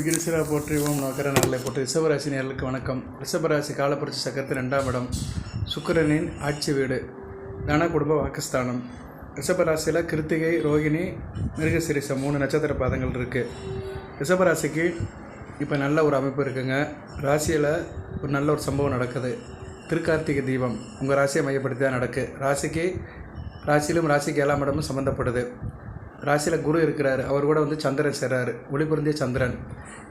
விகிரிசிரா போற்றிவோம் நோக்கர நாளை போற்றி. ரிஷபராசி நேர்களுக்கு வணக்கம். ரிஷபராசி காலப்புரட்சி சக்கரத்து ரெண்டாம் இடம் சுக்கரனின் ஆட்சி வீடு தன குடும்ப வாக்குஸ்தானம். ரிஷபராசியில் கிருத்திகை ரோகிணி மிருகசிரிசம் மூணு நட்சத்திர பாதங்கள் இருக்குது ரிஷபராசிக்கு இப்போ நல்ல ஒரு அமைப்பு இருக்குங்க. ராசியில் ஒரு நல்ல ஒரு சம்பவம் நடக்குது. திருக்கார்த்திகை தீபம் உங்கள் ராசியை மையப்படுத்தி தான் நடக்கு. ராசிக்கு ராசியிலும் ராசிக்கு ஏழாம் இடமும் சம்மந்தப்படுது ராசியில் குரு இருக்கிறார். அவர் கூட வந்து சந்திரன் சேர்றாரு. ஒளி பொருந்திய சந்திரன்.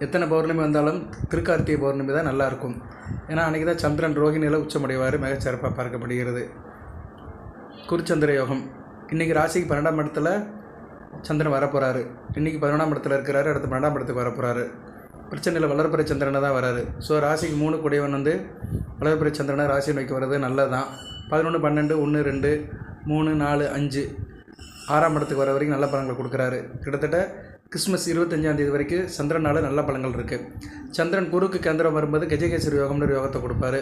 எத்தனை பௌர்ணமி வந்தாலும் திருக்கார்த்திகை பௌர்ணமி தான் நல்லாயிருக்கும் ஏன்னா அன்றைக்கி தான் சந்திரன் ரோகிணியில் உச்சமடைவார். மிகச்சிறப்பாக பார்க்கப்படுகிறது. குருச்சந்திர யோகம். இன்றைக்கி ராசிக்கு பன்னெண்டாம் இடத்துல சந்திரன் வரப்போகிறாரு இன்றைக்கி பதினொன்றாம் இடத்துல இருக்கிறாரு. அடுத்து பன்னெண்டாம் இடத்துக்கு வரப்போகிறாரு பிரச்சனையில் வளர்ப்புற சந்திரனை தான் வராரு. ஸோ ராசிக்கு மூணு கூடியவன் வந்து வளர்ப்புற சந்திரனை ராசி நோக்கி வர்றது நல்லது தான் பதினொன்று பன்னெண்டு ஒன்று ரெண்டு மூணு நாலு அஞ்சு. ஆறாம் இடத்துக்கு வர வரைக்கும் நல்ல பலன்கள் கொடுக்குறாரு. கிட்டத்தட்ட கிறிஸ்மஸ் இருபத்தஞ்சாம் தேதி வரைக்கும் சந்திரனால் நல்ல பலன்கள் இருக்குது சந்திரன் குருக்கு கேந்திரம் வரும்போது கஜகேசரி யோகம்னு ஒரு யோகத்தை கொடுப்பாரு.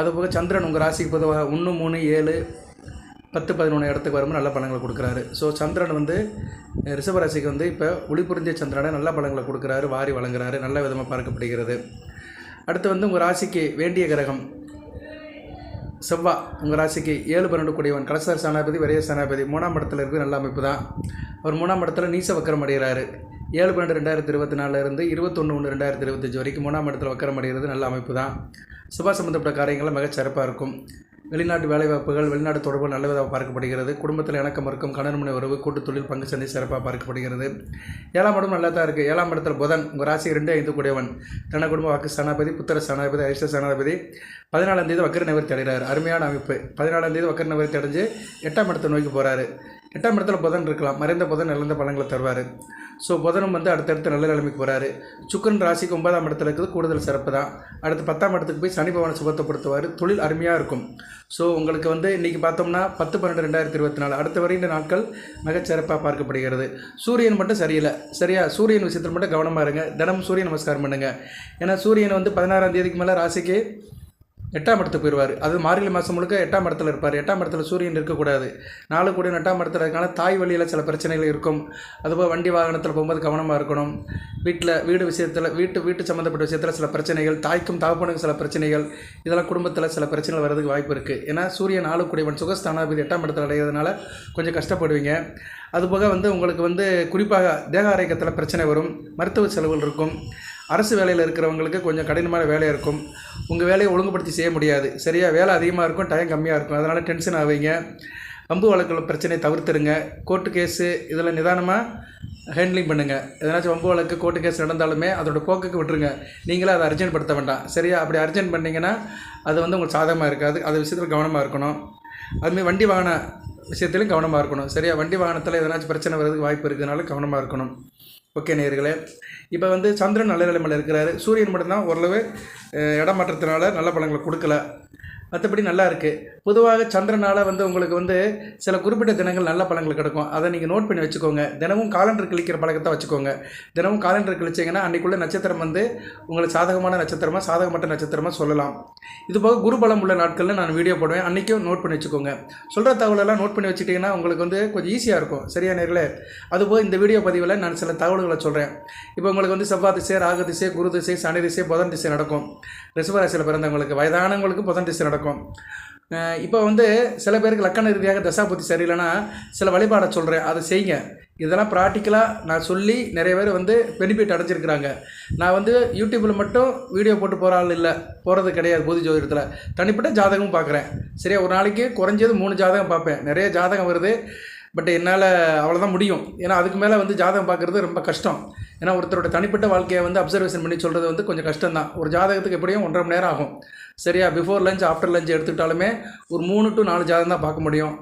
அதுபோக சந்திரன் உங்கள் ராசிக்கு பொதுவாக ஒன்று மூணு ஏழு பத்து பதினொன்று இடத்துக்கு வரும்போது நல்ல பலன்களை கொடுக்குறாரு. ஸோ சந்திரன் வந்து ரிஷபராசிக்கு வந்து இப்போ ஒளிபுரிஞ்ச சந்திரனை நல்ல பலன்களை கொடுக்குறாரு வாரி வழங்குறாரு நல்ல விதமாக பார்க்கப்படுகிறது. அடுத்து வந்து உங்கள் ராசிக்கு வேண்டிய கிரகம் செவ்வாய் உங்கள் ராசிக்கு ஏழு பன்னெண்டு கூடியவன். கலசர் சனாபதி விரைய சனாபதி மூணாம் இடத்துல இருக்குது நல்ல அமைப்பு தான் அவர் மூணாம் இடத்துல நீச வக்கரம் அடைகிறாரு ஏழு பன்னெண்டு ரெண்டாயிரத்தி இருபத்தி நாலுலேருந்து இருபத்தொன்று ஒன்று ரெண்டாயிரத்தி இருபத்தஞ்சு வரைக்கும் மூணாம் இடத்துல வக்கரம் அடைகிறது நல்ல அமைப்பு தான் சுபா சம்மந்தப்பட்ட காரியங்கள்லாம் மிகச்சிறப்பாக இருக்கும். வெளிநாட்டு வேலைவாய்ப்புகள் வெளிநாட்டு தொடர்பு நல்ல விதமாக பார்க்கப்படுகிறது. குடும்பத்தில் இணக்கம் இருக்கும் கணவன் உறவு கூட்டு தொழில் பங்கு சந்தை சிறப்பாக பார்க்கப்படுகிறது. ஏழாம் இடம் நல்லா தான் இருக்குது ஏழாம் இடத்துல புதன் உங்கள் ராசி ரெண்டு ஐந்து கூடியவன். தன குடும்ப வாக்கு சனாபதி புத்திர சனாபதி ஐஷ்ட சனாபதி. பதினாலாம் தேதி வக்கர நிவர்த்தி அடைகிறார். அருமையான அமைப்பு. பதினாலாம் தேதி வக்கர நிவர்த்தி அடைஞ்சு எட்டாம் இடத்தை நோக்கி போகிறாரு எட்டாம் இடத்துல புதன் இருக்கலாம். மறைந்த புதன் இழந்த பலங்களை தருவார். ஸோ புதனும் வந்து அடுத்தடுத்து நல்ல நிலைமைக்கு போகிறாரு சுக்கரன் ராசிக்கு ஒன்பதாம் இடத்துல இருக்கிறது கூடுதல் சிறப்பு தான். அடுத்து பத்தாம் இடத்துக்கு போய் சனி பவனை சுபத்தப்படுத்துவார் தொழில் அருமையாக இருக்கும். ஸோ உங்களுக்கு வந்து இன்றைக்கி பார்த்தோம்னா பத்து பன்னெண்டு ரெண்டாயிரத்தி இருபத்தி நாலு. அடுத்த வரைந்த நாட்கள் மிகச்சிறப்பாக பார்க்கப்படுகிறது. சூரியன் மட்டும் சரியில்லை. சரியா? சூரியன் விஷயத்தில் மட்டும் கவனமாக இருங்க. தினமும் சூரிய நமஸ்காரம் பண்ணுங்கள் ஏன்னா சூரியன் வந்து பதினாறாம் தேதிக்கு மேலே ராசிக்கு எட்டாம் இடத்துக்கு போயிடுவார் அது மார்கழி மாதம் முழுக்க எட்டாம் இடத்துல இருப்பார். எட்டாம் இடத்துல சூரியன் இருக்கக்கூடாது. நாலு கூட எட்டாம் இடத்துல இருக்கனால தாய் வழியில் சில பிரச்சனைகள் இருக்கும். அதுபோல் வண்டி வாகனத்தில் போகும்போது கவனமாக இருக்கணும். வீட்டில் வீடு விஷயத்தில் வீட்டு வீட்டு சம்மந்தப்பட்ட விஷயத்தில் சில பிரச்சனைகள் தாய்க்கும் தகப்பனுக்கும் சில பிரச்சனைகள் இதெல்லாம் குடும்பத்தில் சில பிரச்சனைகள் வர்றதுக்கு வாய்ப்பு இருக்குது ஏன்னா சூரியன் நாலு கூடியவன் சுகஸ்தானாபதி எட்டாம் இடத்துல அடைகிறதுனால கொஞ்சம் கஷ்டப்படுவீங்க. அதுபோக வந்து உங்களுக்கு வந்து குறிப்பாக தேக ஆரோக்கியத்தில் பிரச்சனை வரும். மருத்துவ செலவுகள் இருக்கும். அரசு வேலையில் இருக்கிறவங்களுக்கு கொஞ்சம் கடினமான வேலையாக இருக்கும். உங்கள் வேலையை ஒழுங்குபடுத்தி செய்ய முடியாது. சரியா? வேலை அதிகமாக இருக்கும் டைம் கம்மியாக இருக்கும். அதனால் டென்ஷன் ஆவீங்க வம்பு வழக்கில் பிரச்சனையை தவிர்த்துருங்க. கோர்ட்டு கேஸு இதில் நிதானமாக ஹேண்ட்லிங் பண்ணுங்கள் எதனாச்சும் வம்பு வழக்கு கோர்ட்டு கேஸ் நடந்தாலுமே அதோட போக்குக்கு விட்டுருங்க. நீங்களே அதை அர்ஜென்ட் படுத்த வேண்டாம். சரியா? அப்படி அர்ஜென்ட் பண்ணிங்கன்னா அது வந்து உங்களுக்கு சாதகமாக இருக்காது. அது விஷயத்தில் கவனமாக இருக்கணும். அதுமாதிரி வண்டி வாகன விஷயத்துலையும் கவனமாக இருக்கணும். சரியா? வண்டி வாகனத்தில் எதனாச்சும் பிரச்சனை வர்றதுக்கு வாய்ப்பு இருக்கிறதுனால கவனமாக இருக்கணும். ஓகே நேர்களே இப்போ வந்து சந்திரன் நல்ல நிலைமையில் இருக்கிறாரு. சூரியன் மட்டும்தான் ஓரளவு இடமாற்றத்தினால நல்ல பழங்களை கொடுக்கல. மற்றபடி நல்லா இருக்குது பொதுவாக சந்திரனால் வந்து உங்களுக்கு வந்து சில குறிப்பிட்ட தினங்கள் நல்ல பழங்கள் கிடைக்கும். அதை நீங்கள் நோட் பண்ணி வச்சுக்கோங்க. தினமும் காலண்டர் கிழிக்கிற பழக்கத்தை வச்சுக்கோங்க. தினமும் காலண்டர் கிழிச்சிங்கன்னா அன்றைக்குள்ள நட்சத்திரம் வந்து உங்களுக்கு சாதகமான நட்சத்திரமாக சாதகமற்ற நட்சத்திரமாக சொல்லலாம். இது போக குருபலம் உள்ள நாட்களில் நான் வீடியோ போடுவேன். அன்றைக்கும் நோட் பண்ணி வச்சுக்கோங்க. சொல்கிற தகவலெல்லாம் நோட் பண்ணி வச்சுட்டிங்கன்னா உங்களுக்கு வந்து கொஞ்சம் ஈஸியாக இருக்கும். சரியா நேர்களே? அதுபோக இந்த வீடியோ பதிவில் நான் சில தகவல்களை சொல்கிறேன் இப்போ உங்களுக்கு வந்து செவ்வாய் திசை ராகு திசை குரு திசை சனி திசை புதன் திசை நடக்கும். ரிசவராசியில் பிறந்தவங்களுக்கு வயதானவங்களுக்கு புதன் திசை நடக்கும். நடக்கும். இப்போ வந்து சில பேருக்கு லக்கண ரீதியாக தசாபுத்தி சரியில்லைன்னா சில வழிபாடை சொல்கிறேன் அதை செய்யுங்க. இதெல்லாம் ப்ராக்டிக்கலாக நான் சொல்லி நிறைய பேர் வந்து பெனிஃபிட் அடைஞ்சிருக்கிறாங்க. நான் வந்து யூடியூப்பில் மட்டும் வீடியோ போட்டு போகிற ஆள் இல்லை. போகிறது கிடையாது பொது ஜோதிடத்தில். தனிப்பட்ட ஜாதகமும் பார்க்குறேன் சரியா? ஒரு நாளைக்கு குறைஞ்சது மூணு ஜாதகம் பார்ப்பேன். நிறைய ஜாதகம் வருது. பட் என்னால் அவ்வளோதான் முடியும். ஏன்னா அதுக்கு மேலே வந்து ஜாதகம் பார்க்குறது ரொம்ப கஷ்டம். ஏன்னா ஒருத்தரோட தனிப்பட்ட வாழ்க்கையை வந்து அப்சர்வேஷன் பண்ணி சொல்கிறது வந்து கொஞ்சம் கஷ்டம் தான் ஒரு ஜாதகத்துக்கு எப்படியும் ஒன்றரை மணி நேரம் ஆகும். சரியா? பிஃபோர் லஞ்ச் ஆஃப்டர் லஞ்ச் எடுத்துக்கிட்டாலுமே ஒரு மூணு டு நாலு ஜாதகம் தான் பார்க்க முடியும்.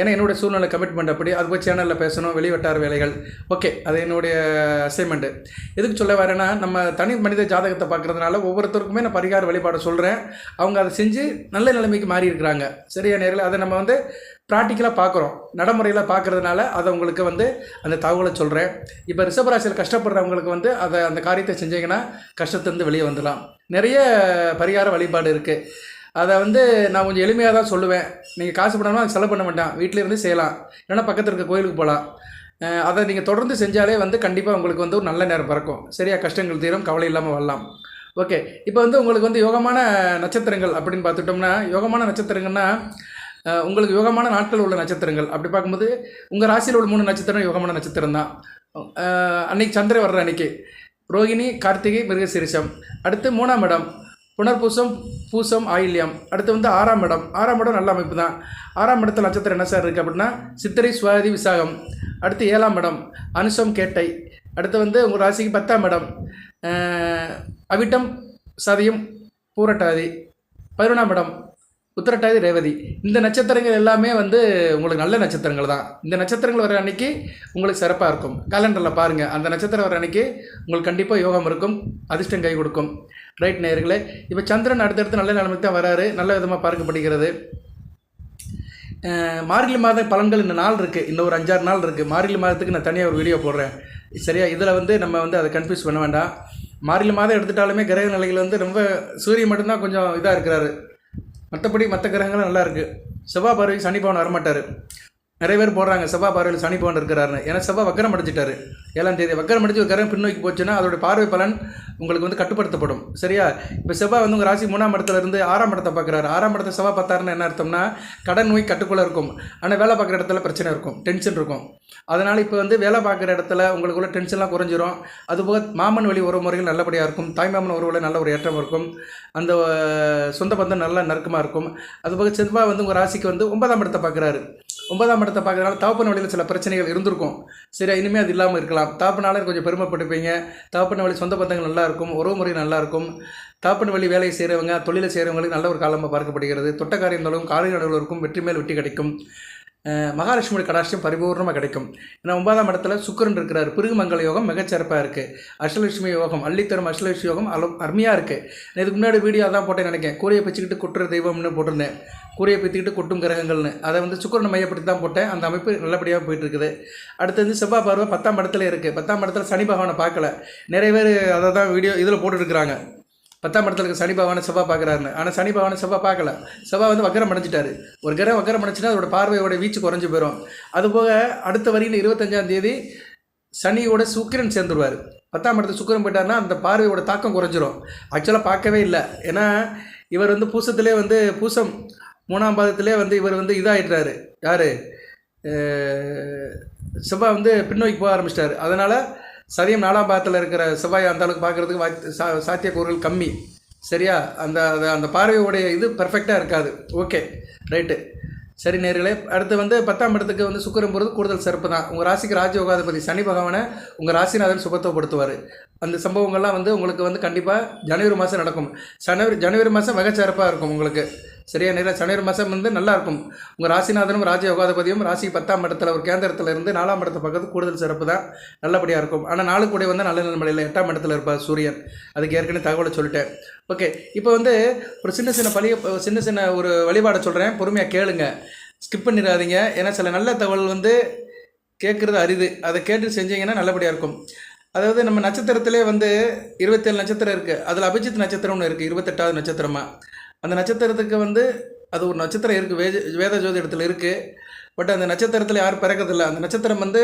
ஏன்னா என்னுடைய சூழ்நிலை கமிட்மெண்ட் அப்படி. அது போய் சேனலில் பேசணும் வெளிவட்டார வேலைகள். ஓகே அது என்னுடைய அசைன்மெண்ட்டு எதுக்கு சொல்ல வரேன்னா நம்ம தனி மனித ஜாதகத்தை பார்க்குறதுனால ஒவ்வொருத்தருக்குமே நான் பரிகார வழிபாடு சொல்கிறேன் அவங்க அதை செஞ்சு நல்ல நிலைமைக்கு மாறி இருக்கிறாங்க சரியா நேரில்? அதை நம்ம வந்து ப்ராக்டிக்கலாக பார்க்குறோம். நடைமுறையில் பார்க்குறதுனால அதை உங்களுக்கு வந்து அந்த தகவலை சொல்கிறேன் இப்போ ரிஷபராசியில் கஷ்டப்படுறவங்களுக்கு வந்து அதை அந்த காரியத்தை செஞ்சீங்கன்னா கஷ்டத்துலேருந்து வெளியே வந்துடலாம். நிறைய பரிகார வழிபாடு இருக்குது அதை வந்து நான் கொஞ்சம் எளிமையாக தான் சொல்லுவேன். நீங்கள் காசு பண்ணணும் அது செலவு பண்ண வேண்டாம். வீட்டிலேருந்து செய்யலாம். இல்லைன்னா பக்கத்தில் இருக்க கோயிலுக்கு போகலாம் அதை நீங்கள் தொடர்ந்து செஞ்சாலே வந்து கண்டிப்பாக உங்களுக்கு வந்து ஒரு நல்ல நேரம் பிறக்கும். சரியா? கஷ்டங்கள் தீரும் கவலை இல்லாமல் வரலாம். ஓகே. இப்போ வந்து உங்களுக்கு வந்து யோகமான நட்சத்திரங்கள் அப்படின்னு பார்த்துட்டோம்னா யோகமான நட்சத்திரங்கள்னா உங்களுக்கு யோகமான நாட்கள் உள்ள நட்சத்திரங்கள். அப்படி பார்க்கும்போது உங்கள் ராசியில் உள்ள மூணு நட்சத்திரம் யோகமான நட்சத்திரம் தான். அன்னைக்கு சந்திரன் வர்ற அன்னைக்கு. ரோகிணி கார்த்திகை மிருகசீரிஷம். அடுத்து மூணாம் இடம் புனர்பூசம் பூசம் ஆயில்யம். அடுத்து வந்து ஆறாம் இடம். ஆறாம் இடம் நல்ல அமைப்பு தான். ஆறாம் இடத்துல நட்சத்திரம் என்ன சார் இருக்குது அப்படின்னா சித்திரை சுவாதி விசாகம். அடுத்து ஏழாம் இடம் அனுசம் கேட்டை. அடுத்து வந்து உங்கள் ராசிக்கு பத்தாம் இடம் அவிட்டம் சதயம் பூரட்டாதி. பதினொன்றாம் இடம் உத்திரட்டாதி ரேவதி. இந்த நட்சத்திரங்கள் எல்லாமே வந்து உங்களுக்கு நல்ல நட்சத்திரங்கள் தான். இந்த நட்சத்திரங்கள் வர அன்னைக்கு உங்களுக்கு சிறப்பாக இருக்கும். கேலண்டரில் பாருங்கள் அந்த நட்சத்திரம் வர அன்னைக்கு உங்களுக்கு கண்டிப்பாக யோகம் இருக்கும். அதிர்ஷ்டம் கை கொடுக்கும். ரைட் நேயர்களே இப்போ சந்திரன் அடுத்தடுத்து நல்ல நிலைமைக்கு தான் வராரு. நல்ல விதமாக பார்க்கப்படுகிறது மார்கழி மாத பலன்கள் இந்த நாள் இருக்குது இன்னும் ஒரு அஞ்சாறு நாள் இருக்குது மார்கழி மாதத்துக்கு நான் தனியாக ஒரு வீடியோ போடுறேன். சரியா? இதில் வந்து நம்ம வந்து அதை கன்ஃபியூஸ் பண்ண வேண்டாம். மார்கழி மாதம் எடுத்துட்டாலுமே கிரக நிலைகள் வந்து ரொம்ப சூரியன் மட்டும்தான் கொஞ்சம் இதாக இருக்கிறாரு. மற்றபடி மற்ற கிரகங்களும் நல்லா இருக்குது செவ்வாய் பார்வை சனி பவன் வரமாட்டார். நிறைய பேர் போடுறாங்க செவ்வாய் பார்வையில் சனி பவன் இருக்கிறாருன்னு. ஏன்னா செவ்வாய் வக்கரம் அடைஞ்சிட்டாரு. ஏழாம் தேதி வக்கரம் அடிச்சு ஒரு பின்னோக்கி போச்சுன்னா அதோட பார்வை பலன் உங்களுக்கு வந்து கட்டுப்படுத்தப்படும். சரியா? இப்போ செவ்வாய் வந்து உங்கள் ராசி மூணாம் இடத்துல இருந்து ஆறாம் இடத்தை பார்க்குறாரு. ஆறாம் இடத்தை செவ்வாய் பார்த்தாருன்னு என்ன அர்த்தம்னா கடன் நோய் கட்டுக்குள்ளே இருக்கும். ஆனால் வேலை பார்க்குற இடத்துல பிரச்சனை இருக்கும் டென்ஷன் இருக்கும். அதனால் இப்போ வந்து வேலை பார்க்குற இடத்துல உங்களுக்குள்ள டென்ஷன்லாம் குறைஞ்சிரும். அதுபோக மாமன் வழி உறவு முறைகள் நல்லபடியாக இருக்கும். தாய்மாமன் உறவுல நல்ல ஒரு ஏற்றம் இருக்கும். அந்த சொந்த பந்தம் நல்லா நெருக்கமாக இருக்கும். அதுபோக செவ்வாய் வந்து உங்கள் ராசிக்கு வந்து ஒன்பதாம் இடத்தை பார்க்குறாரு. ஒன்பதாம் இடத்தை பார்க்கறதுனால தகப்பன் வழியில் சில பிரச்சனைகள் இருந்திருக்கும். சரியா? இனிமேல் அது இல்லாமல் இருக்கலாம். தகப்பனால கொஞ்சம் பெருமைப்பட்டுப்பீங்க. தகப்பன் வழி சொந்த பந்தங்கள் நல்லாயிருக்கும். உறவு முறை நல்லாயிருக்கும். இருக்கும் வழி வேலையை செய்கிறவங்க தொழிலை செய்கிறவங்களுக்கு நல்ல ஒரு காலமாக பார்க்கப்படுகிறது. தொட்டக்காரி இருந்தாலும் காலை நடுவருக்கும் வெற்றி மேல் வெற்றி கிடைக்கும். அஹ் மகாலட்சுமி கடாட்சியம் பரிபூர்ணமாக கிடைக்கும். ஏன்னா ஒன்பதாம் இடத்துல சுக்கிரன் இருக்கிறார். பிருகுமங்கல யோகம் மிகச்சிறப்பாக இருக்குது அஷ்டலட்சுமி யோகம் அள்ளித்தரும் அஷ்டலட்சுமி யோகம் அலோ அருமையாக இருக்குது இதுக்கு முன்னாடி வீடியோ அதான் போட்டேன் நினைக்கிறேன். கூரையை பிச்சுக்கிட்டு கொட்டுற தெய்வம்னு போட்டிருந்தேன். கூரையை பிச்சுக்கிட்டு கொட்டும் கிரகங்கள்னு. அதை வந்து சுக்கிரனை மையப்படுத்தி தான் போட்டேன். அந்த அமைப்பு நல்லபடியாக போயிட்டு இருக்குது. அடுத்து வந்து செவ்வாய் பார்வை பத்தாம் இடத்துல இருக்குது பத்தாம் இடத்துல சனி பகவானை பார்க்கல. நிறைய பேர் அதை தான் வீடியோ இதில் போட்டுருக்குறாங்க பத்தாம் இடத்துல இருக்க சனி பகவானை செவ்வாய் பார்க்குறாருன்னு. ஆனால் சனி பகவானை செவ்வாய் பார்க்கல. செவ்வாய் வந்து வக்கரம் அடைஞ்சிட்டாரு. ஒரு கிரகம் வக்கரம் அடைச்சுன்னா அதோட பார்வையோட வீச்சு குறைஞ்சு போயிடும் அதுபோக அடுத்த வரியில் இருபத்தஞ்சாம் தேதி சனியோட சுக்கிரன் சேர்ந்துருவார். பத்தாம் இடத்துல சுக்கிரன் போயிட்டாருன்னா அந்த பார்வையோட தாக்கம் குறைஞ்சிரும். ஆக்சுவலாக பார்க்கவே இல்லை. ஏன்னா இவர் வந்து பூசத்திலே வந்து பூசம் மூணாம் பாதத்திலே வந்து இவர் வந்து இதாகிட்டுறாரு யார்? செவ்வாய் வந்து பின்னோக்கி போக ஆரம்பிச்சிட்டாரு. அதனால் சதயம் நாலாம் பாகத்தில் இருக்கிற செவ்வாய் அந்த அளவுக்கு பார்க்குறதுக்கு வாய் சா சாத்தியக்கூறுகள் கம்மி. சரியா? அந்த அந்த- அந்த பார்வையோடைய இது பர்ஃபெக்டாக இருக்காது. ஓகே ரைட்டு சரி நேர்களே அடுத்து வந்து பத்தாம் இடத்துக்கு வந்து சுக்கரம் போகிறது கூடுதல் சிறப்பு தான். உங்கள் ராசிக்கு ராஜயோகாதிபதி சனி பகவானை உங்கள் ராசிநாதன் சுபத்துவப்படுத்துவார். அந்த சம்பவங்கள்லாம் வந்து உங்களுக்கு வந்து கண்டிப்பாக ஜனவரி மாதம் நடக்கும். ஜனவரி ஜனவரி மாதம் மிகச்சிறப்பாக இருக்கும் உங்களுக்கு. சரியா? நேரம் ஜனவரி மாதம் வந்து நல்லா இருக்கும் உங்கள் ராசிநாதனும் ராஜயோகாதிபதியும் ராசி பத்தாம் இடத்துல ஒரு கேந்திரத்தில் இருந்து நாலாம் இடத்த பக்கத்து கூடுதல் சிறப்பு தான். நல்லபடியாக இருக்கும். ஆனால் நாலு கூட வந்து நல்ல நிலைமையில். எட்டாம் இடத்துல இருப்பார் சூரியன். அதுக்கு ஏற்கனவே தகவலை சொல்லிட்டேன். ஓகே. இப்போ வந்து ஒரு சின்ன சின்ன பழிய சின்ன சின்ன ஒரு வழிபாடை சொல்கிறேன் பொறுமையாக கேளுங்க. ஸ்கிப் பண்ணிடாதீங்க. ஏன்னா சில நல்ல தகவல் வந்து கேட்குறது அரிது. அதை கேட்டு செஞ்சீங்கன்னா நல்லபடியாக இருக்கும். அதாவது நம்ம நட்சத்திரத்திலே வந்து இருபத்தேழு நட்சத்திரம் இருக்குது அதில் அபிஜித் நட்சத்திரம் ஒன்று இருக்குது இருபத்தெட்டாவது நட்சத்திரமாக அந்த நட்சத்திரத்துக்கு வந்து அது ஒரு நட்சத்திரம் இருக்குது வேத வேத ஜோதிடத்தில் இருக்குது பட் அந்த நட்சத்திரத்தில் யாரும் பிறக்கறதில்ல. அந்த நட்சத்திரம் வந்து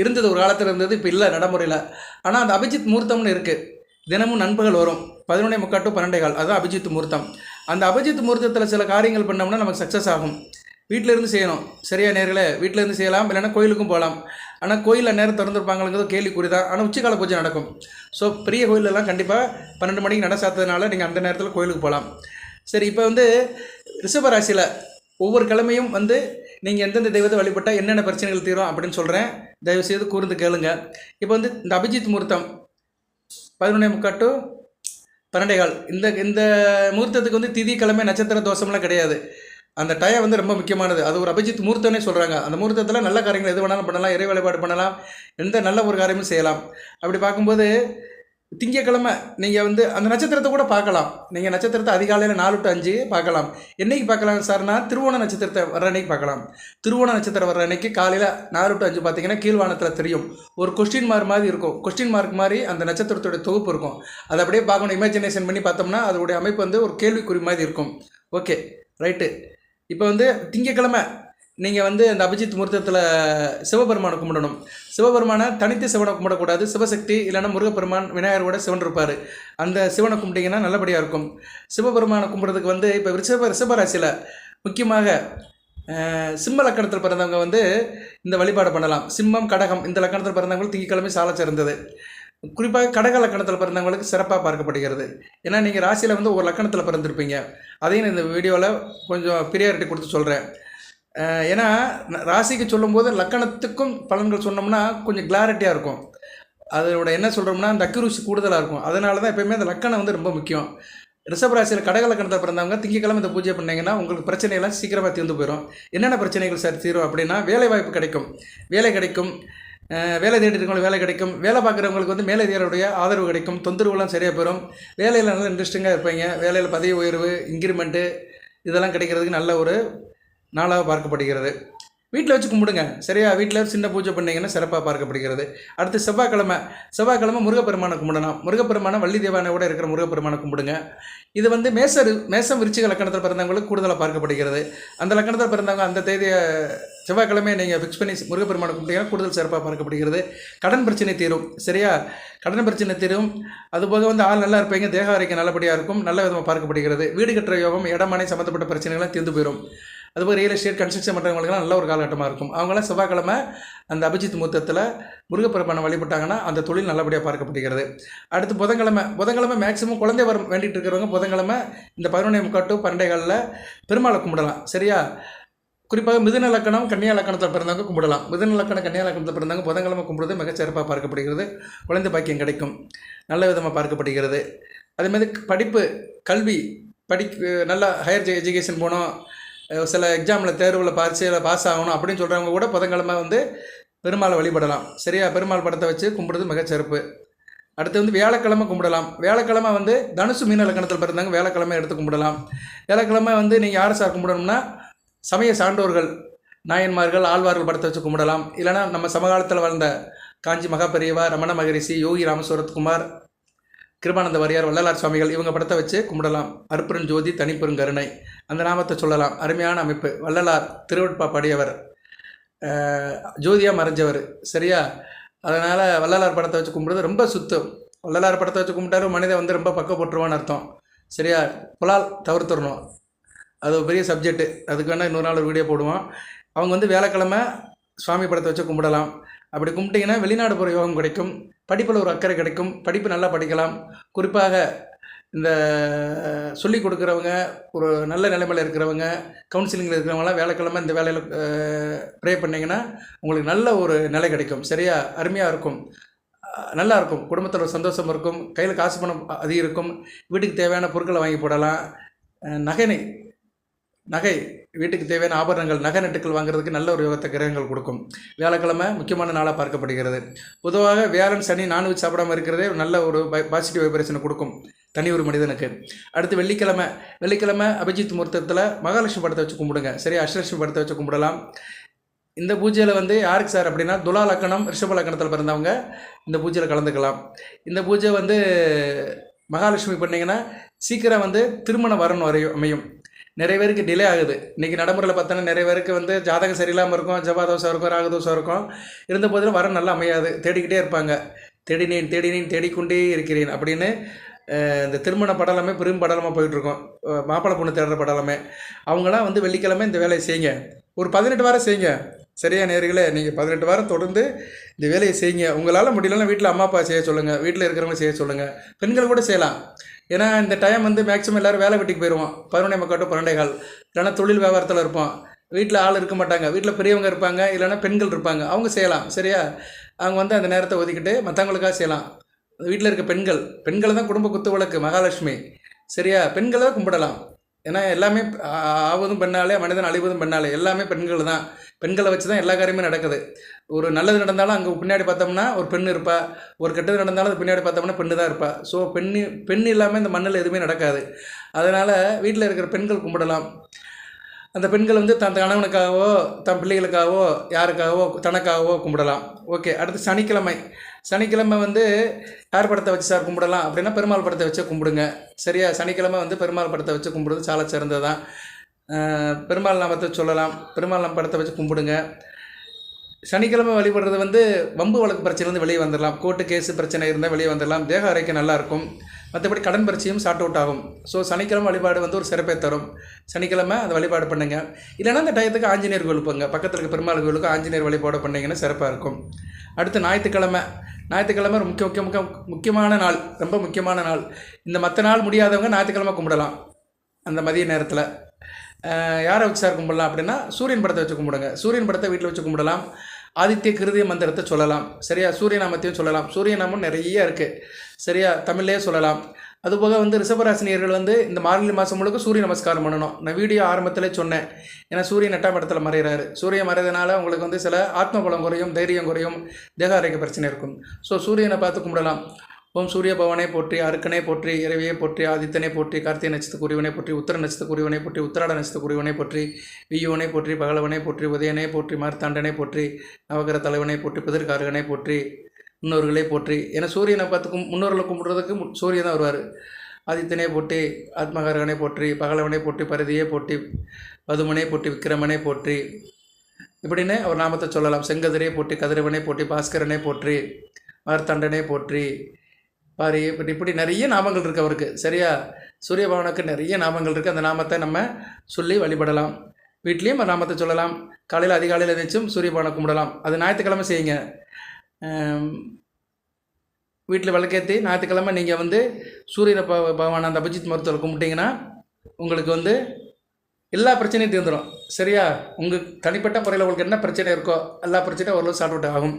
இருந்தது ஒரு காலத்தில் இருந்தது இப்போ இல்லை நடைமுறையில். ஆனால் அந்த அபிஜித் முகூர்த்தம்னு இருக்குது தினமும் நண்பகல் வரும். பதினொன்னே முக்கால் டு பன்னெண்டே கால். அதுதான் அபிஜித் முகூர்த்தம் அந்த அபிஜித் முகூர்த்தத்தில் சில காரியங்கள் பண்ணோம்னா நமக்கு சக்ஸஸ் ஆகும். வீட்டிலேருந்து செய்யணும். சரியா நேர்களை வீட்டில் இருந்து செய்யலாம். இல்லைன்னா கோயிலுக்கும் போகலாம். ஆனால் கோயிலில் நேரம் திறந்துருப்பாங்களுங்கிறது கேள்விக்குறி தான் ஆனால் உச்சிக்கால பூஜை நடக்கும். ஸோ பெரிய கோயிலெல்லாம் கண்டிப்பாக பன்னெண்டு மணிக்கு நட சாத்ததுனால நீங்கள் அந்த நேரத்தில் கோயிலுக்கு போகலாம் சரி இப்போ வந்து ரிஷபராசியில் ஒவ்வொரு கிழமையும் வந்து நீங்கள் எந்தெந்த தெய்வத்தை வழிபட்டால் என்னென்ன பிரச்சனைகள் தீரும் அப்படின்னு சொல்கிறேன் தயவுசெய்து கூர்ந்து கேளுங்க. இப்போ வந்து இந்த அபிஜித் முகூர்த்தம் பதினொன்னே முக்காட்டு பன்னெண்டே கால். இந்த இந்த முகூர்த்தத்துக்கு வந்து திதி கிழமை நட்சத்திர தோஷம்லாம் கிடையாது. அந்த டயம் வந்து ரொம்ப முக்கியமானது. அது ஒரு அபிஜித் மூர்த்தனே சொல்கிறாங்க அந்த முகூர்த்தத்தில் நல்ல காரியங்கள் எது வேணாலும் பண்ணலாம் இறை வழிபாடு பண்ணலாம் எந்த நல்ல ஒரு காரியமும் செய்யலாம். அப்படி பார்க்கும்போது திங்கக்கிழமை நீங்கள் வந்து அந்த நட்சத்திரத்தை கூட பார்க்கலாம். நீங்கள் நட்சத்திரத்தை அதிகாலையில் நாலு டு அஞ்சு பார்க்கலாம். என்றைக்கு பார்க்கலாம் சார்னா திருவோண நட்சத்திரத்தை வர்ற அன்னைக்கு பார்க்கலாம். திருவோண நட்சத்திரம் வர்ற அன்னைக்கு காலையில் நாலு டு அஞ்சு பார்த்தீங்கன்னா கீழ்வானத்தில் தெரியும். ஒரு கொஸ்டின் மார்க் மாதிரி இருக்கும். கொஸ்டின் மார்க் மாதிரி அந்த நட்சத்திரத்தோட தொகுப்பு இருக்கும். அதை அப்படியே பார்க்கணும். இமேஜினேஷன் பண்ணி பார்த்தோம்னா அதோடைய அமைப்பு வந்து ஒரு கேள்விக்குறி மாதிரி இருக்கும். ஓகே ரைட்டு இப்போ வந்து திங்கக்கிழமை நீங்கள் வந்து அந்த அபிஜித் முகூர்த்தத்தில் சிவபெருமானை கும்பிடணும். சிவபெருமானை தனித்து சிவனை கும்பிடக்கூடாது. சிவசக்தி இல்லைன்னா முருகப்பெருமான் விநாயகரோட சிவன் இருப்பார் அந்த சிவனை கும்பிட்டீங்கன்னா நல்லபடியாக இருக்கும். சிவபெருமானை கும்பிட்றதுக்கு வந்து இப்போ ரிஷப ரிஷபராசியில் முக்கியமாக சிம்ம லக்கணத்தில் பிறந்தவங்க வந்து இந்த வழிபாடு பண்ணலாம். சிம்மம் கடகம் இந்த லக்கணத்தில் பிறந்தவங்க திங்கக்கிழமை சாலை சிறந்தது குறிப்பாக கடக லக்கணத்தில் பிறந்தவங்களுக்கு சிறப்பாக பார்க்கப்படுகிறது. ஏன்னா நீங்கள் ராசியில் வந்து ஒரு லக்கணத்தில் பிறந்திருப்பீங்க. அதையும் நான் இந்த வீடியோவில் கொஞ்சம் பிரியாரிட்டி கொடுத்து சொல்கிறேன் ஏன்னா ராசிக்கு சொல்லும்போது லக்கணத்துக்கும் பலன்கள் சொன்னோம்னா கொஞ்சம் கிளாரிட்டியாக இருக்கும். அதோட என்ன சொல்கிறோம்னா அந்த அக்யூரசி கூடுதலாக இருக்கும். அதனால தான் எப்பயுமே அந்த லக்கணம் வந்து ரொம்ப முக்கியம். ரிஷபராசியில் கடக லக்கணத்தில் பிறந்தவங்க திங்கக்கிழமை இந்த பூஜை பண்ணீங்கன்னா உங்களுக்கு பிரச்சனைகள்லாம் சீக்கிரமாக தீர்ந்து போயிடும் என்னென்ன பிரச்சனைகள் சார் தீரும் அப்படின்னா வேலை வாய்ப்பு கிடைக்கும். வேலை கிடைக்கும். வேலை தேடிட்டு இருக்கவங்களுக்கு வேலை கிடைக்கும். வேலை பார்க்குறவங்களுக்கு வந்து மேலதிகாரியுடைய ஆதரவு கிடைக்கும். தொந்தரவுலாம் சரியாக போயிடும் வேலையில் நல்லா இன்ட்ரெஸ்டிங்காக இருப்பீங்க. வேலையில் பதவி உயர்வு இன்க்ரிமெண்ட்டு இதெல்லாம் கிடைக்கிறதுக்கு நல்ல ஒரு நாளாக பார்க்கப்படுகிறது. வீட்டில் வச்சு கும்பிடுங்க. சரியா? வீட்டில் சின்ன பூஜை பண்ணீங்கன்னா சிறப்பாக பார்க்கப்படுகிறது. அடுத்து செவ்வாய்க்கிழமை. செவ்வாய்க்கிழமை முருகப்பெருமானை கும்பிடலாம். முருகப்பெருமானை வள்ளி தேவானையோட இருக்கிற முருகப்பெருமானை கும்பிடுங்க. இது வந்து மேச மேசம் விருச்சிக லக்கணத்தில் பிறந்தவங்களுக்கு கூடுதலாக பார்க்கப்படுகிறது. அந்த லக்கணத்தில் பிறந்தவங்க அந்த தேதியை செவ்வாய்க்கிழமை நீங்கள் ஃபிக்ஸ் பண்ணி முருகப்பெருமானை கும்பிட்டீங்கன்னா கூடுதல் சிறப்பாக பார்க்கப்படுகிறது. கடன் பிரச்சனை தீரும். சரியா? கடன் பிரச்சனை தீரும். அதுபோக வந்து ஆள் நல்லா இருப்பீங்க. தேக ஆரோக்கியம் நல்லபடியாக இருக்கும். நல்ல விதமாக பார்க்கப்படுகிறது. வீடு கட்டுற யோகம் இடமனை சம்மந்தப்பட்ட பிரச்சனைகள்லாம் தீர்ந்து போயிடும் அதுபோல் ரியல் எஸ்டேட் கன்ஸ்ட்ரக்ஷன் பண்ணுறவங்களுக்குலாம் நல்ல ஒரு காலகட்டமாக இருக்கும். அவங்களாம் செவ்வாய்க்கிழமை அந்த அபிஜித் மூத்தத்தில் முருகப்பெருமானை வழிபட்டாங்கன்னா அந்த தொழில் நல்லபடியாக பார்க்கப்படுகிறது. அடுத்து புதன்கிழமை புதன்கிழமை மேக்ஸிமம் குழந்தை வர வேண்டிகிட்டு இருக்கிறவங்க புதன்கிழமை இந்த பதினொன்றே முக்காட்டு பண்டைகளில் பெருமாளை கும்பிடலாம். சரியா? குறிப்பாக மிதுன லக்கணம் கன்னியா லக்கணத்தில் பிறந்தவங்க கும்பிடலாம். மிதுன லக்கணம் கன்னியா லக்கணத்தில் பிறந்தவங்க புதன்கிழமை கும்பிடுறது மிகச்சிறப்பாக பார்க்கப்படுகிறது. குழந்தை பாக்கியம் கிடைக்கும். நல்ல விதமாக பார்க்கப்படுகிறது. அதேமாதிரி படிப்பு கல்வி படி நல்ல ஹையர் எஜுகேஷன் போகணும் சில எக்ஸாமில் தேர்வில் பரீட்சையில் பாஸ் ஆகணும் அப்படின்னு சொல்கிறவங்க கூட புதன்கிழமை வந்து பெருமாளை வழிபடலாம். சரியா? பெருமாள் படத்தை வச்சு கும்பிடுறது மிகச் சிறப்பு அடுத்து வந்து வியாழக்கிழமை கும்பிடலாம். வியாழக்கிழமை வந்து தனுசு மீன லக்கணத்தில் பிறந்தவங்க வியாழக்கிழமை எடுத்து கும்பிடலாம். வியாழக்கிழமை வந்து நீங்கள் யாரை சார் கும்பிடணும்னா சமய சான்றோர்கள் நாயன்மார்கள் ஆழ்வார்கள் படத்தை வச்சு கும்பிடலாம். இல்லைன்னா நம்ம சமகாலத்தில் வாழ்ந்த காஞ்சி மகாபெரியவா ரமண மகரிஷி யோகி ராமசுவரத்குமார் கிருபானந்த வாரியார் வள்ளலார் சுவாமிகள் இவங்க படத்தை வச்சு கும்பிடலாம். அருப்பெரும் ஜோதி தனிப்பெருங்கருணை அந்த நாமத்தை சொல்லலாம். அருமையான அமைப்பு. வள்ளலார் திருவட்பா பாடியவர் ஜோதியாக மறைஞ்சவர். சரியா? அதனால் வள்ளலார் படத்தை வச்சு கும்பிடுறது ரொம்ப சுத்தம் வள்ளலார் படத்தை வச்சு கும்பிட்டாரு மனிதன் வந்து ரொம்ப பக்கப்பட்டுருவான்னு அர்த்தம். சரியா? புலால் தவிர்த்துடணும். அது ஒரு பெரிய சப்ஜெக்ட்டு அதுக்கு வேணால் இன்னொரு நாள் ஒரு வீடியோ போடுவோம். அவங்க வந்து வேலைக்கிழமை சுவாமி படத்தை வச்சு கும்பிடலாம். அப்படி கும்பிட்டிங்கன்னா வெளிநாடு போகிற யோகம் கிடைக்கும் படிப்பில் ஒரு அக்கறை கிடைக்கும் படிப்பு நல்லா படிக்கலாம். குறிப்பாக இந்த சொல்லி கொடுக்குறவங்க ஒரு நல்ல நிலைமையில் இருக்கிறவங்க கவுன்சிலிங்கில் இருக்கிறவங்களாம் வேலைக்கிழமை இந்த வேலையில் ப்ரே பண்ணிங்கன்னா உங்களுக்கு நல்ல ஒரு நிலை கிடைக்கும். சரியா? அருமையாக இருக்கும். நல்லா இருக்கும். குடும்பத்தில் ஒரு சந்தோஷம் இருக்கும். கையில் காசு பணம் அதிகம் இருக்கும். வீட்டுக்கு தேவையான பொருட்களை வாங்கி போடலாம். நகை நகை வீட்டுக்கு தேவையான ஆபரணங்கள் நகை நட்டுக்கள் வாங்குறதுக்கு நல்ல ஒரு யோகத்தை கிரகங்கள் கொடுக்கும். வியாழக்கிழமை முக்கியமான நாளாக பார்க்கப்படுகிறது. பொதுவாக வியாழன் சனி நான்வெஜ் சாப்பிடாம இருக்கிறதே நல்ல ஒரு பாசிட்டிவ் வைப்ரேஷனை கொடுக்கும். தனி ஒரு மனிதனுக்கு. அடுத்து வெள்ளிக்கிழமை வெள்ளிக்கிழமை அபிஜித் முகூர்த்தத்தில் மகாலட்சுமி படத்தை வச்சு கும்பிடுங்க. சரி அஷ்டலட்சுமி படத்தை வச்சு கும்பிடலாம். இந்த பூஜையில் வந்து யாருக்கு சார் அப்படின்னா துலா லக்கணம் ரிஷப லக்கணத்தில் பிறந்தவங்க இந்த பூஜையில் கலந்துக்கலாம். இந்த பூஜை வந்து மகாலட்சுமி பண்ணிங்கன்னா சீக்கிரம் வந்து திருமண வரன் வரையும் அமையும். நிறைய பேருக்கு டிலே ஆகுது. இன்றைக்கி நடைமுறையில் பார்த்தோன்னா நிறைய பேருக்கு வந்து ஜாதகம் சரியில்லாமல் இருக்கும் ஜபாதோஷம் இருக்கும் ராக தோசை இருக்கும். இருந்த போதிலும் வர நல்லா அமையாது. தேடிக்கிட்டே இருப்பாங்க. தேடினேன் தேடினேன் தேடிக்கொண்டே இருக்கிறேன் அப்படின்னு இந்த திருமண படலமே பெரும் படலமாக போயிட்டுருக்கோம். மாப்பிள்ளை பொண்ணு தேடுற படலமே. அவங்களாம் வந்து வெள்ளிக்கிழமை இந்த வேலையை செய்யுங்க. ஒரு பதினெட்டு வாரம் செய்யுங்க. சரியா நேர்களே நீங்கள் பதினெட்டு வாரம் தொடர்ந்து இந்த வேலையை செய்யுங்க. உங்களால் முடியலன்னா வீட்டில் அம்மா அப்பா செய்ய சொல்லுங்கள் வீட்டில் இருக்கிறவங்க செய்ய சொல்லுங்கள் பெண்கள் கூட செய்யலாம். ஏன்னா இந்த டைம் வந்து மேக்ஸிமம் எல்லோரும் வேலை வெட்டிக்கு போயிடுவோம் பதினொன்றே முக்கால் பன்னெண்டே கால். இல்லைன்னா தொழில் வியாபாரத்தில் இருப்போம். வீட்டில் ஆள் இருக்க மாட்டாங்க. வீட்டில் பெரியவங்க இருப்பாங்க. இல்லைன்னா பெண்கள் இருப்பாங்க. அவங்க செய்யலாம். சரியா? அவங்க வந்து அந்த நேரத்தை ஒதுக்கிட்டு மற்றவங்களுக்காக செய்யலாம். வீட்டில் இருக்க பெண்கள். பெண்கள் தான் குடும்ப குத்து விளக்கு மகாலட்சுமி. சரியா? பெண்களை தான் கும்பிடலாம். ஏன்னா எல்லாமே ஆவதும் பெண்ணாலே மனிதன் அழிவதும் பெண்ணாலே. எல்லாமே பெண்கள் தான். பெண்களை வச்சு தான் எல்லா காரியமே நடக்குது. ஒரு நல்லது நடந்தாலும் அங்கே பின்னாடி பார்த்தோம்னா ஒரு பெண் இருப்பா. ஒரு கெட்டது நடந்தாலும் அது பின்னாடி பார்த்தோம்னா பெண்ணு தான் இருப்பா. ஸோ பெண் பெண் இல்லாமல் இந்த மண்ணில் எதுவுமே நடக்காது. அதனால் வீட்டில் இருக்கிற பெண்கள் கும்பிடலாம். அந்த பெண்கள் வந்து தன் கணவனுக்காகவோ தன் பிள்ளைகளுக்காகவோ யாருக்காகவோ தனக்காகவோ கும்பிடலாம். ஓகே அடுத்து சனிக்கிழமை. சனிக்கிழமை வந்து யார் படத்தை வச்சு சார் கும்பிடலாம் அப்படின்னா பெருமாள் படத்தை வச்சு கும்பிடுங்க. சரியா? சனிக்கிழமை வந்து பெருமாள் படத்தை வச்சு கும்பிடுறது சால சிறந்தது தான் பெருமாள் நாமத்தை சொல்லலாம். பெருமாள் நாம் படத்தை வச்சு கும்பிடுங்க. சனிக்கிழமை வழிபடுறது வந்து வம்பு வழக்கு பிரச்சனைலேருந்து வெளியே வந்துடலாம். கோர்ட்டு கேஸு பிரச்சனை இருந்தால் வெளியே வந்துடலாம். தேக ஆரோக்கியம் நல்லாயிருக்கும் மற்றபடி கடன் பிரச்சனையும் ஷார்ட் அவுட் ஆகும். ஸோ சனிக்கிழமை வழிபாடு வந்து ஒரு சிறப்பை தரும். சனிக்கிழமை அதை வழிபாடு பண்ணுங்கள் இல்லைன்னா அந்த டயத்துக்கு ஆஞ்சநேயர் கோயில் போங்க. பக்கத்தில் இருக்க பெருமாள் கோயிலுக்கு ஆஞ்சநேயர் வழிபாடு பண்ணிங்கன்னா சிறப்பாக இருக்கும். அடுத்து ஞாயிற்றுக்கிழமை. ஞாயிற்றுக்கிழமை முக்கிய முக்கிய முக்கிய முக்கியமான நாள். ரொம்ப முக்கியமான நாள். இந்த மற்ற நாள் முடியாதவங்க ஞாயிற்றுக்கிழமை கும்பிடலாம். அந்த மதிய நேரத்தில். யாரை வச்சு சார் கும்பிடலாம் அப்படின்னா சூரியன் படத்தை வச்சு கும்பிடுங்க. சூரியன் படத்தை வீட்டில் வச்சு கும்பிடலாம். ஆதித்ய கிருதய மந்திரத்தை சொல்லலாம். சரியா? சூரியநாமத்தையும் சொல்லலாம். சூரியநாமம் நிறைய இருக்குது சரியா? தமிழ்லேயே சொல்லலாம். அதுபோக வந்து ரிஷபராசினியர்கள் வந்து இந்த மார்கழி மாதம் முழுக்க சூரிய நமஸ்காரம் பண்ணணும். நான் வீடியோ ஆரம்பத்திலே சொன்னேன். ஏன்னா சூரியன் எட்டாம் இடத்துல மறைகிறாரு சூரியன் மறையதுனால உங்களுக்கு வந்து சில ஆத்ம பலம் குறையும் தைரியம் குறையும் தேக ஆரோக்கிய பிரச்சனை இருக்கும். ஸோ சூரியனை பார்த்து கும்பிடலாம். ஓம் சூரிய பவனை போற்றி அருக்கனை போற்றி இறைவியை போற்றி ஆதித்தனை போற்றி கார்த்திகை நட்சத்திரக்குரியவனை போற்றி உத்தர நட்சத்திரக்குரியவனை போற்றி உத்தராட நட்சத்திரக்குரியவனை போற்றி வியூவனை போற்றி பகலவனை போற்றி உதயனை போற்றி மார்த்தாண்டனை போற்றி நவகர தலைவனை போற்றி பிதற்காரகனை போற்றி முன்னோர்களை போற்றி. ஏன்னா சூரியனை பார்த்துக்கும் முன்னோர்களை கும்பிட்றதுக்கு மு- சூரியன் தான் வருவார். ஆதித்தனை போட்டி ஆத்மகாரகனை போற்றி பகலவனை போட்டி பரதியை போட்டி பதுமனை போட்டி விக்கிரமனை போற்றி. இப்படின்னு அவர் நாமத்தை சொல்லலாம். செங்கதிரை போட்டி கதிரவனை போட்டி பாஸ்கரனை போற்றி மார்த்தாண்டனை போற்றி. பாரி இப்படி இப்படி நிறைய நாமங்கள் இருக்குது அவருக்கு. சரியா? சூரிய பகவானுக்கு நிறைய நாமங்கள் இருக்குது அந்த நாமத்தை நம்ம சொல்லி வழிபடலாம். வீட்லேயும் நாமத்தை சொல்லலாம். காலையில் அதிகாலையில் வச்சும் சூரிய பகவானை கும்பிடலாம். அது ஞாயிற்றுக்கிழமை செய்யுங்க. வீட்டில் விளக்கேற்றி ஞாயிற்றுக்கிழமை நீங்கள் வந்து சூரிய ப பகவான் அந்த அபிஜித் மருத்துவர் கும்பிட்டீங்கன்னா உங்களுக்கு வந்து எல்லா பிரச்சனையும் தீர்ந்துடும் சரியா? உங்கள் தனிப்பட்ட முறையில் உங்களுக்கு என்ன பிரச்சனை இருக்கோ எல்லா பிரச்சனையும் ஓரளவு சார்ட் அவுட் ஆகும்.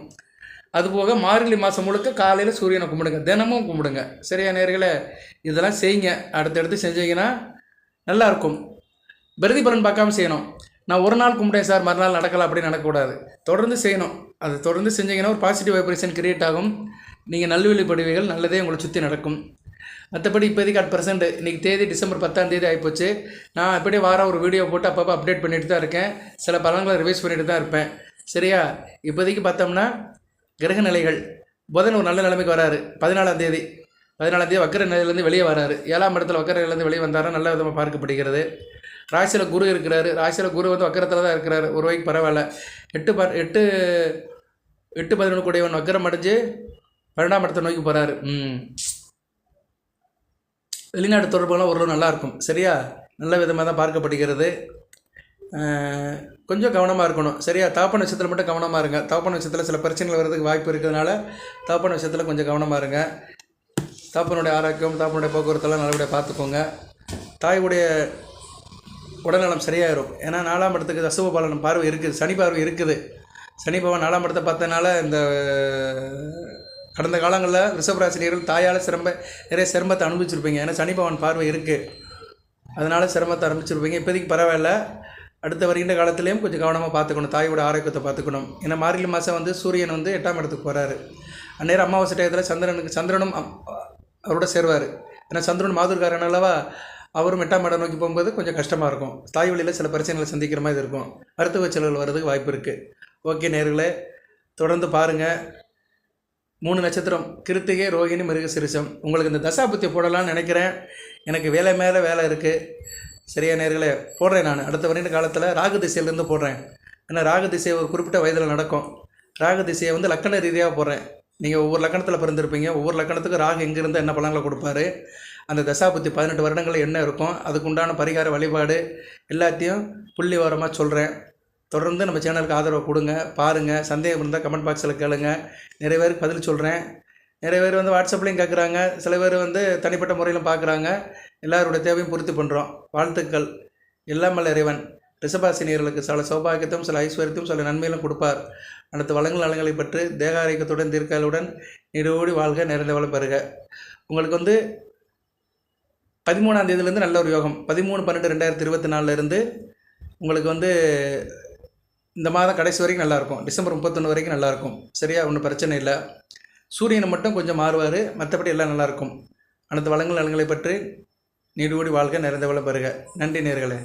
அதுபோக மார்கழி மாதம் முழுக்க காலையில் சூரியனை கும்பிடுங்க. தினமும் கும்பிடுங்க. சரியா நேர்களை? இதெல்லாம் செய்யுங்க. அடுத்தடுத்து செஞ்சீங்கன்னா நல்லாயிருக்கும். பிரதி பலன் பார்க்காம செய்யணும். நான் ஒரு நாள் கும்பிட்டேன் சார் மறுநாள் நடக்கலாம் அப்படின்னு நடக்கக்கூடாது. தொடர்ந்து செய்யணும். அது தொடர்ந்து செஞ்சீங்கன்னா ஒரு பாசிட்டிவ் வைப்ரேஷன் கிரியேட் ஆகும். நீங்கள் நல்வழிப்படுவீர்கள் நல்லதே உங்களை சுற்றி நடக்கும். மற்றபடி இப்போதைக்கு அட் பர்சன்ட் இன்றைக்கி தேதி டிசம்பர் பத்தாம் தேதி ஆகிப்போச்சு நான் அப்படியே வாரம் ஒரு வீடியோ போட்டு அப்பப்போ அப்டேட் பண்ணிட்டு தான் இருக்கேன். சில பலன்களை ரிவைஸ் பண்ணிட்டு தான் இருப்பேன். சரியா? இப்போதைக்கு பார்த்தோம்னா கிரக நிலைகள் புதன் ஒரு நல்ல நிலைமைக்கு வராரு. பதினாலாம் தேதி. பதினாலாம் தேதி வக்கர நிலையிலேருந்து வெளியே வராரு. ஏழாம் இடத்துல வக்கர நிலையிலேருந்து வெளியே வந்தாரா? நல்ல விதமாக பார்க்கப்படுகிறது. ராசியில் குரு இருக்கிறாரு. ராசியில் குரு வந்து வக்கரத்தில் தான் இருக்கிறாரு. ஒரு வகைக்கு பரவாயில்ல. எட்டு ப எட்டு எட்டு பதினொன்று கூடியவன் வக்கரம் அடைஞ்சு பன்னெண்டாம் இடத்தை நோக்கி போகிறாரு ம். வெளிநாட்டு தொடர்புலாம் ஓரளவு நல்லாயிருக்கும் சரியா? நல்ல விதமாக தான் பார்க்கப்படுகிறது. கொஞ்சம் கவனமாக இருக்கணும். சரியா? தாப்பன விஷயத்தில் மட்டும் கவனமாக இருங்க. தாப்பன விஷயத்தில் சில பிரச்சனைகள் வர்றதுக்கு வாய்ப்பு இருக்கிறதுனால தாப்பன விஷயத்தில் கொஞ்சம் கவனமாக இருங்க. தாப்பனுடைய ஆரோக்கியம் தாப்பனுடைய போக்குவரத்தெல்லாம் நல்லபடியாக பார்த்துக்கோங்க. தாயுடைய உடல்நலம் சரியாயிரும். ஏன்னா நாலாம் இடத்துக்கு தசுவ பாலனம் பார்வை இருக்குது. சனி பார்வை இருக்குது. சனி பவன் நாலாம் இடத்தை பார்த்தனால இந்த கடந்த காலங்களில் ரிஷபராசினியர்கள் தாயால் சிரம்ப நிறைய சிரமத்தை அனுபவிச்சிருப்பீங்க. ஏன்னா சனி பவன் பார்வை இருக்குது அதனால் சிரமத்தை அனுபவிச்சிருப்பீங்க. இப்போதைக்கு பரவாயில்ல. அடுத்த வருகின்ற காலத்துலேயும் கொஞ்சம் கவனமாக பார்த்துக்கணும் தாயோட ஆரோக்கியத்தை பார்த்துக்கணும். ஏன்னா மார்கழி மாதம் வந்து சூரியன் வந்து எட்டாம் இடத்துக்கு போகிறாரு அந்நேரம் அமாவாசை டயத்தில் சந்திரனுக்கு சந்திரனும் அவரோட சேருவார். ஏன்னா சந்திரன் மாதுர்காரன் அல்லவா அவரும் எட்டாம் இடம் நோக்கி போகும்போது கொஞ்சம் கஷ்டமாக இருக்கும். தாய் வழியில் சில பிரச்சனைகளை சந்திக்கிற மாதிரி இருக்கும். மருத்துவ செலவுகள் வர்றதுக்கு வாய்ப்பு இருக்குது ஓகே நேர்களே தொடர்ந்து பாருங்கள் மூணு நட்சத்திரம் கிருத்திகை ரோகிணி மிருகசிரிசம். உங்களுக்கு இந்த தசாபுத்தி போடலாம்னு நினைக்கிறேன். எனக்கு வேலை மேலே வேலை இருக்குது சரியா நேர்களே போடுறேன் நான். அடுத்த வருட காலத்தில் ராகு திசையிலேருந்து போடுறேன். ஏன்னா ராகு திசை ஒரு குறிப்பிட்ட வயதில் நடக்கும். ராகு திசையை வந்து லக்கண ரீதியாக போடுறேன். நீங்கள் ஒவ்வொரு லக்கணத்தில் பிறந்திருப்பீங்க. ஒவ்வொரு லக்கணத்துக்கும் ராகு எங்கேருந்து என்ன பலன்களை கொடுப்பாரு? அந்த தசாபுத்தி பதினெட்டு வருடங்கள் என்ன இருக்கும்? அதுக்கு உண்டான பரிகார வழிபாடு எல்லாத்தையும் புள்ளி வாரமாக சொல்கிறேன் தொடர்ந்து நம்ம சேனலுக்கு ஆதரவு கொடுங்க. பாருங்கள் சந்தேகம் இருந்தால் கமெண்ட் பாக்ஸில் கேளுங்க. நிறைய பேருக்கு பதில் சொல்கிறேன் நிறைய பேர் வந்து வாட்ஸ்அப்லேயும் கேட்குறாங்க சில பேர் வந்து தனிப்பட்ட முறையிலும் பார்க்குறாங்க எல்லாருடைய தேவையும் பூர்த்தி பண்ணுறோம் வாழ்த்துக்கள். எல்லாம் இறைவன் ரிஷபாசினியர்களுக்கு சில சௌபாகியத்தையும் சில ஐஸ்வர்யத்தையும் சில நன்மையிலும் கொடுப்பார். அடுத்து வளங்கள் நலங்களை பெற்று தேகாரிக்கத்துடன் தீர்க்காலுடன் நீடோடி வாழ்க நிறைந்த வளம் பெறுக. உங்களுக்கு வந்து பதிமூணாம் தேதியிலேருந்து நல்ல ஒரு யோகம். பதிமூணு பன்னெண்டு ரெண்டாயிரத்தி இருபத்தி நாலுலேருந்து உங்களுக்கு வந்து இந்த மாதம் கடைசி வரைக்கும் நல்லாயிருக்கும் டிசம்பர் முப்பத்தொன்று வரைக்கும் நல்லாயிருக்கும் சரியா? ஒன்றும் பிரச்சனை இல்லை. சூரியனை மட்டும் கொஞ்சம் மாறுவார். மற்றபடி எல்லாம் நல்லாயிருக்கும் அனைத்து வளங்கள் நலங்களை பற்றி நீடோடி வாழ்க நிறைந்த வளம் பெறுக. நன்றி நேர்களே.